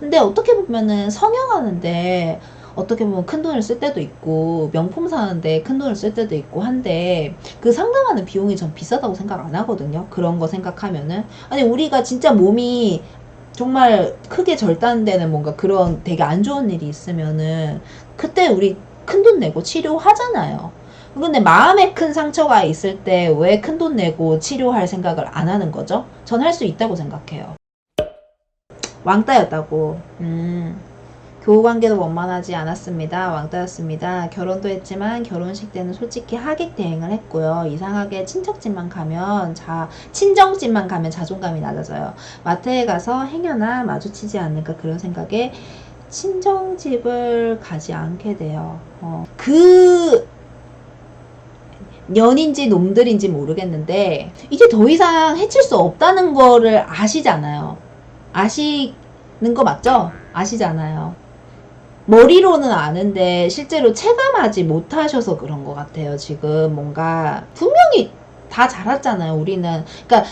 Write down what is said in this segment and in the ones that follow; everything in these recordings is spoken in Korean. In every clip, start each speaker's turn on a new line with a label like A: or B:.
A: 근데 어떻게 보면은 성형하는데 어떻게 보면 큰 돈을 쓸 때도 있고 명품 사는데 큰 돈을 쓸 때도 있고 한데 그 상담하는 비용이 전 비싸다고 생각 안 하거든요. 그런 거 생각하면은 아니 우리가 진짜 몸이 정말 크게 절단되는 뭔가 그런 되게 안 좋은 일이 있으면은 그때 우리 큰 돈 내고 치료하잖아요. 근데 마음에 큰 상처가 있을 때 왜 큰 돈 내고 치료할 생각을 안 하는 거죠? 전 할 수 있다고 생각해요. 왕따였다고. 음. 교우 관계도 원만하지 않았습니다. 왕따였습니다. 결혼도 했지만 결혼식 때는 솔직히 하객 대행을 했고요. 이상하게 친척집만 가면 자 친정집만 가면 자존감이 낮아져요. 마트에 가서 행여나 마주치지 않을까 그런 생각에 친정집을 가지 않게 돼요. 어. 그 년인지 놈들인지 모르겠는데 이제 더 이상 해칠 수 없다는 거를 아시잖아요. 아시는 거 맞죠? 아시잖아요. 머리로는 아는데 실제로 체감하지 못하셔서 그런 것 같아요. 지금 뭔가 분명히 다 자랐잖아요. 우리는 그러니까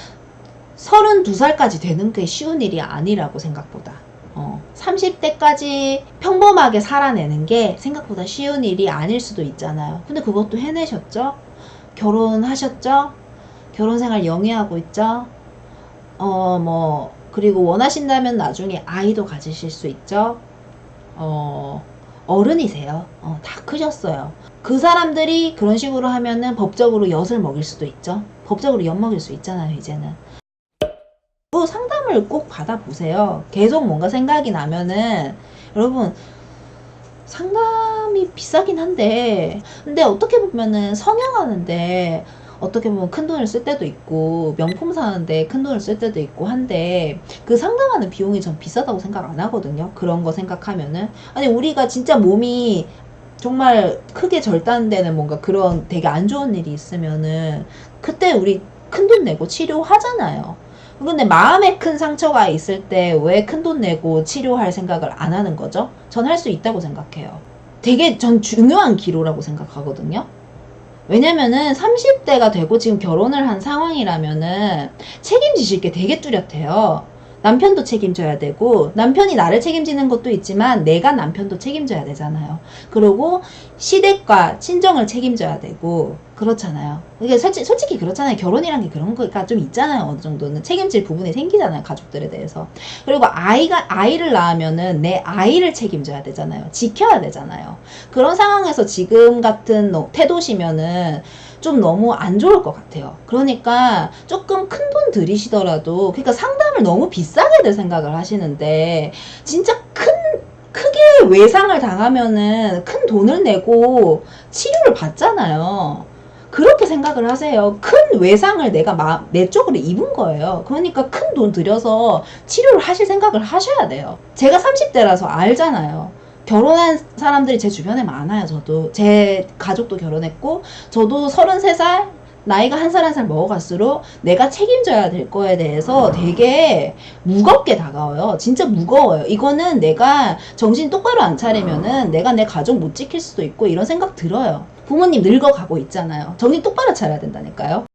A: 32살까지 되는 게 쉬운 일이 아니라고 생각보다. 어, 30대까지 평범하게 살아내는 게 생각보다 쉬운 일이 아닐 수도 있잖아요. 근데 그것도 해내셨죠? 결혼하셨죠? 결혼 생활 영위하고 있죠? 어, 뭐, 그리고 원하신다면 나중에 아이도 가지실 수 있죠? 어, 어른이세요. 어, 다 크셨어요. 그 사람들이 그런 식으로 하면은 법적으로 엿을 먹일 수도 있죠. 법적으로 엿 먹일 수 있잖아요, 이제는. 또 상담을 꼭 받아보세요. 계속 뭔가 생각이 나면은, 여러분, 상담이 비싸긴 한데, 근데 어떻게 보면은 성형하는데, 어떻게 보면 큰 돈을 쓸 때도 있고, 명품 사는데 큰 돈을 쓸 때도 있고 한데, 그 상담하는 비용이 전 비싸다고 생각 안 하거든요. 그런 거 생각하면은. 아니, 우리가 진짜 몸이 정말 크게 절단되는 뭔가 그런 되게 안 좋은 일이 있으면은, 그때 우리 큰 돈 내고 치료하잖아요. 근데 마음에 큰 상처가 있을 때 왜 큰 돈 내고 치료할 생각을 안 하는 거죠? 전 할 수 있다고 생각해요. 되게 전 중요한 기로라고 생각하거든요. 왜냐면은 30대가 되고 지금 결혼을 한 상황이라면은 책임지실 게 되게 뚜렷해요. 남편도 책임져야 되고 남편이 나를 책임지는 것도 있지만 내가 남편도 책임져야 되잖아요. 그리고 시댁과 친정을 책임져야 되고 그렇잖아요. 이게 솔직히, 솔직히 그렇잖아요. 결혼이란 게 그런 거가 좀 있잖아요. 어느 정도는 책임질 부분이 생기잖아요. 가족들에 대해서. 그리고 아이가 아이를 낳으면은 내 아이를 책임져야 되잖아요. 지켜야 되잖아요. 그런 상황에서 지금 같은 너- 태도시면은 좀 너무 안 좋을 것 같아요. 그러니까 조금 큰 돈 들이시더라도 그러니까 상담을 너무 비싸게들 생각을 하시는데 진짜 큰 크게 외상을 당하면은 큰 돈을 내고 치료를 받잖아요. 그렇게 생각을 하세요. 큰 외상을 내가 마, 내 쪽으로 입은 거예요. 그러니까 큰 돈 들여서 치료를 하실 생각을 하셔야 돼요. 제가 30대라서 알잖아요. 결혼한 사람들이 제 주변에 많아요. 저도 제 가족도 결혼했고 저도 33살 나이가 한 살 한 살 먹어갈수록 내가 책임져야 될 거에 대해서 되게 무겁게 다가와요. 진짜 무거워요. 이거는 내가 정신 똑바로 안 차리면은 내가 내 가족 못 지킬 수도 있고 이런 생각 들어요. 부모님 늙어가고 있잖아요. 정신 똑바로 차려야 된다니까요.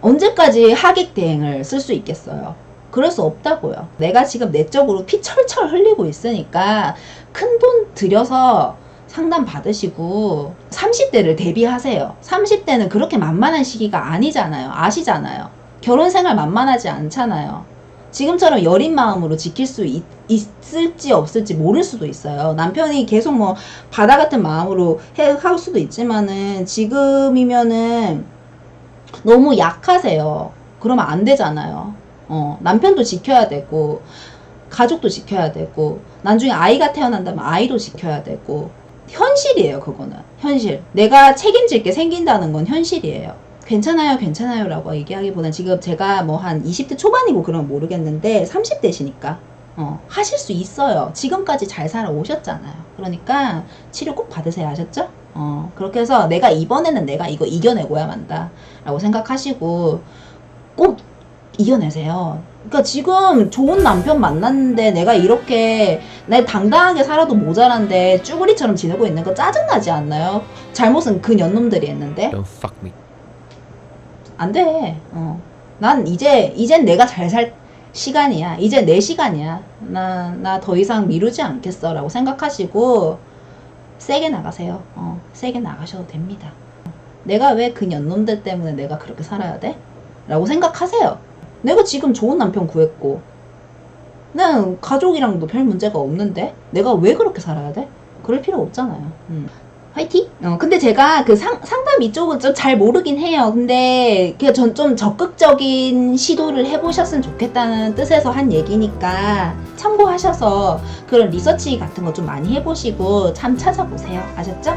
A: 언제까지 하객 대행을 쓸 수 있겠어요? 그럴 수 없다고요. 내가 지금 내적으로 피 철철 흘리고 있으니까 큰 돈 들여서 상담 받으시고 30대를 대비하세요. 30대는 그렇게 만만한 시기가 아니잖아요. 아시잖아요. 결혼 생활 만만하지 않잖아요. 지금처럼 여린 마음으로 지킬 수 있, 있을지 없을지 모를 수도 있어요. 남편이 계속 뭐 바다 같은 마음으로 해, 할 수도 있지만은 지금이면은 너무 약하세요. 그러면 안 되잖아요. 어, 남편도 지켜야 되고, 가족도 지켜야 되고, 나중에 아이가 태어난다면 아이도 지켜야 되고, 현실이에요, 그거는. 현실. 내가 책임질 게 생긴다는 건 현실이에요. 괜찮아요, 괜찮아요 라고 얘기하기보다는 지금 제가 뭐 한 20대 초반이고 그러면 모르겠는데 30대시니까 어, 하실 수 있어요. 지금까지 잘 살아오셨잖아요. 그러니까 치료 꼭 받으세요. 아셨죠? 어, 그렇게 해서 내가 이번에는 내가 이거 이겨내고야 만다. 라고 생각하시고 꼭 이겨내세요. 그러니까 지금 좋은 남편 만났는데 내가 이렇게 내 당당하게 살아도 모자란데 쭈구리처럼 지내고 있는 거 짜증나지 않나요? 잘못은 그 년놈들이 했는데. 안 돼. 어. 난 이제 이젠 내가 잘 살 시간이야. 이제 내 시간이야. 나, 나 더 이상 미루지 않겠어. 라고 생각하시고, 세게 나가세요. 어, 세게 나가셔도 됩니다. 내가 왜 그 년놈들 때문에 내가 그렇게 살아야 돼? 라고 생각하세요. 내가 지금 좋은 남편 구했고, 난 가족이랑도 별 문제가 없는데, 내가 왜 그렇게 살아야 돼? 그럴 필요 없잖아요. 음. 화이팅! 어, 근데 제가 그 상, 상담 이쪽은 좀 잘 모르긴 해요. 근데 그냥 전좀 적극적인 시도를 해보셨으면 좋겠다는 뜻에서 한 얘기니까 참고하셔서 그런 리서치 같은 거 좀 많이 해보시고 참 찾아보세요. 아셨죠?